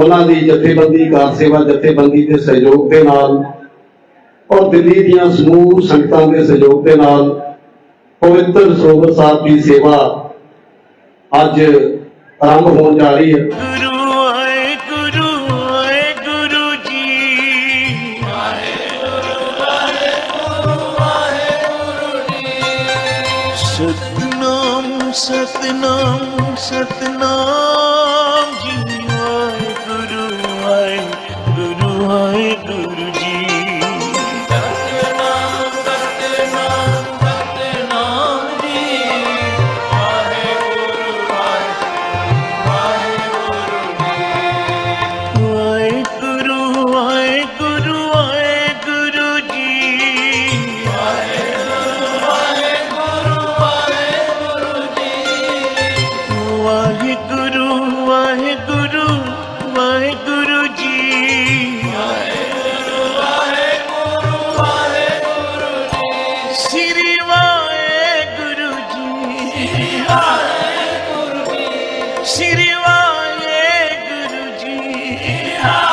ਉਹਨਾਂ ਦੀ ਜਥੇਬੰਦੀ, ਕਾਰ ਸੇਵਾ ਜਥੇਬੰਦੀ ਦੇ ਸਹਿਯੋਗ ਦੇ ਨਾਲ ਔਰ ਦਿੱਲੀ ਦੀਆਂ ਸਮੂਹ ਸੰਗਤਾਂ ਦੇ ਸਹਿਯੋਗ ਦੇ ਨਾਲ ਪਵਿੱਤਰ ਸਰੋਵਰ ਸਾਹਿਬ ਦੀ ਸੇਵਾ ਅੱਜ ਆਰੰਭ ਹੋਣ ਜਾ ਰਹੀ ਹੈ। ਸਤਨਾਮ ਸਤਨਾਮ ਸਤਨਾਮ। ਗੁਰੂ ਜੀ Yeah.